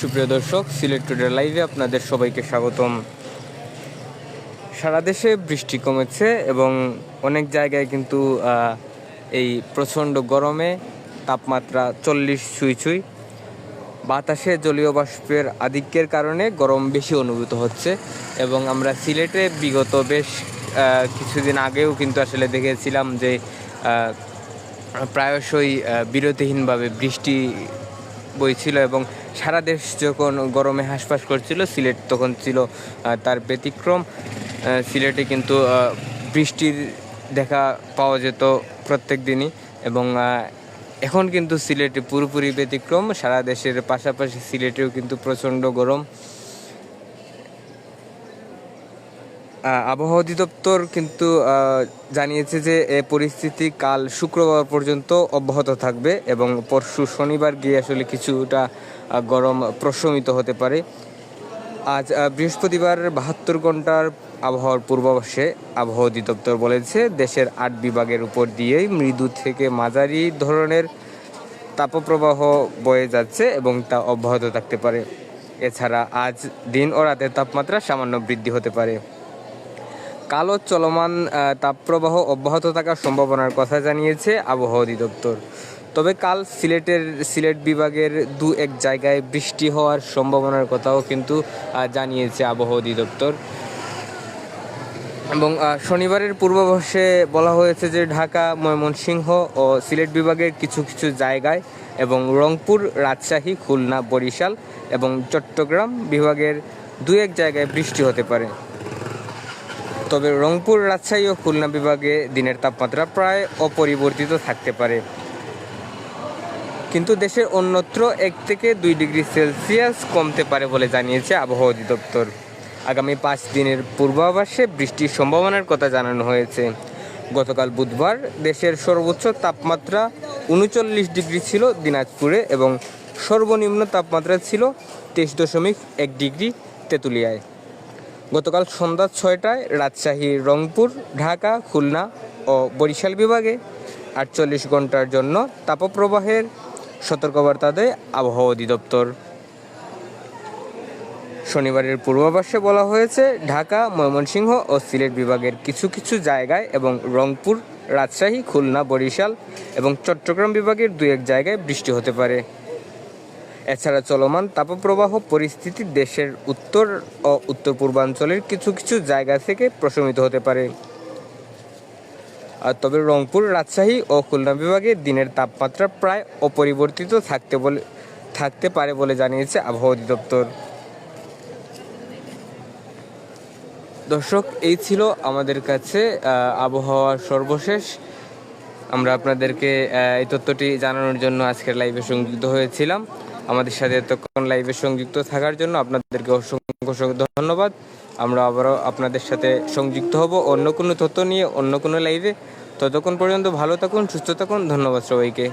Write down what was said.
সুপ্রিয় দর্শক, সিলেট টুডে লাইভে আপনাদের সবাইকে স্বাগতম। সারা দেশে বৃষ্টি কমেছে এবং অনেক জায়গায় কিন্তু এই প্রচণ্ড গরমে তাপমাত্রা চল্লিশ ছুঁই ছুঁই। বাতাসে জলীয় বাষ্পের আধিক্যের কারণে গরম বেশি অনুভূত হচ্ছে এবং আমরা সিলেটে বিগত বেশ কিছুদিন আগেও কিন্তু আসলে দেখেছিলাম যে প্রায়শই বিরতিহীনভাবে বৃষ্টি বইছিল এবং সারা দেশ যখন গরমে হাঁসফাঁস করছিল, সিলেট তখন ছিল তার ব্যতিক্রম। সিলেটে কিন্তু বৃষ্টির দেখা পাওয়া যেত প্রত্যেক দিনই এবং এখন কিন্তু সিলেটে পুরোপুরি ব্যতিক্রম। সারা দেশের পাশাপাশি সিলেটেও কিন্তু প্রচণ্ড গরম। আবহাওয়া অধিদপ্তর কিন্তু জানিয়েছে যে এ পরিস্থিতি কাল শুক্রবার পর্যন্ত অব্যাহত থাকবে এবং পরশু শনিবার গিয়ে আসলে কিছুটা গরম প্রশমিত হতে পারে। আজ বৃহস্পতিবার বাহাত্তর ঘণ্টার আবহাওয়ার পূর্বাভাসে আবহাওয়া অধিদপ্তর বলেছে, দেশের আট বিভাগের উপর দিয়েই মৃদু থেকে মাঝারি ধরনের তাপপ্রবাহ বয়ে যাচ্ছে এবং তা অব্যাহত থাকতে পারে। এছাড়া আজ দিন ও রাতের তাপমাত্রা সামান্য বৃদ্ধি হতে পারে। কালো চলমান তাপপ্রবাহ অব্যাহত থাকার সম্ভাবনার কথা জানিয়েছে আবহাওয়া অধিদপ্তর। তবে কাল সিলেটের, সিলেট বিভাগের দু এক জায়গায় বৃষ্টি হওয়ার সম্ভাবনার কথাও কিন্তু জানিয়েছে আবহাওয়া অধিদপ্তর। এবং শনিবারের পূর্বাভাসে বলা হয়েছে যে ঢাকা, ময়মনসিংহ ও সিলেট বিভাগের কিছু কিছু জায়গায় এবং রংপুর, রাজশাহী, খুলনা, বরিশাল এবং চট্টগ্রাম বিভাগের দু এক জায়গায় বৃষ্টি হতে পারে। তবে রংপুর রাজশাহী ও খুলনা বিভাগে দিনের তাপমাত্রা প্রায় অপরিবর্তিত থাকতে পারে। কিন্তু দেশের অন্যত্র এক থেকে দুই ডিগ্রি সেলসিয়াস কমতে পারে বলে জানিয়েছে আবহাওয়া অধিদপ্তর। আগামী পাঁচ দিনের পূর্বাভাসে বৃষ্টির সম্ভাবনার কথা জানানো হয়েছে। গতকাল বুধবার দেশের সর্বোচ্চ তাপমাত্রা উনচল্লিশ ডিগ্রি ছিল দিনাজপুরে এবং সর্বনিম্ন তাপমাত্রা ছিল তেইশ দশমিক এক ডিগ্রি তেঁতুলিয়ায়। গতকাল সন্ধ্যা ছয়টায় রাজশাহী, রংপুর, ঢাকা, খুলনা ও বরিশাল বিভাগে আটচল্লিশ ঘণ্টার জন্য তাপপ্রবাহের সতর্কবার্তা দেয় আবহাওয়া অধিদপ্তর। শনিবারের পূর্বাভাসে বলা হয়েছে, ঢাকা, ময়মনসিংহ ও সিলেট বিভাগের কিছু কিছু জায়গায় এবং রংপুর, রাজশাহী, খুলনা, বরিশাল এবং চট্টগ্রাম বিভাগের দু এক জায়গায় বৃষ্টি হতে পারে। এছাড়া চলমান তাপপ্রবাহ পরিস্থিতি দেশের উত্তর ও উত্তর পূর্বাঞ্চলের কিছু কিছু জায়গা থেকে প্রশমিত হতে পারে। তবে রংপুর, রাজশাহী ও খুলনা বিভাগে দিনের তাপমাত্রা প্রায় অপরিবর্তিত থাকতে বলে, থাকতে পারে বলে জানিয়েছে আবহাওয়া অধিদপ্তর। দর্শক, এই ছিল আমাদের কাছে আবহাওয়ার সর্বশেষ। আমরা আপনাদেরকে এই তথ্যটি জানানোর জন্য আজকের লাইভে সংযুক্ত হয়েছিলাম। আমাদের সাথে এতক্ষণ লাইভে সংযুক্ত থাকার জন্য আপনাদেরকে অসংখ্য অসংখ্য ধন্যবাদ। আমরা আবারও আপনাদের সাথে সংযুক্ত হব অন্য কোনো তথ্য নিয়ে, অন্য কোনো লাইভে ততক্ষণ পর্যন্ত ভালো থাকুন, সুস্থ থাকুন। ধন্যবাদ সবাইকে।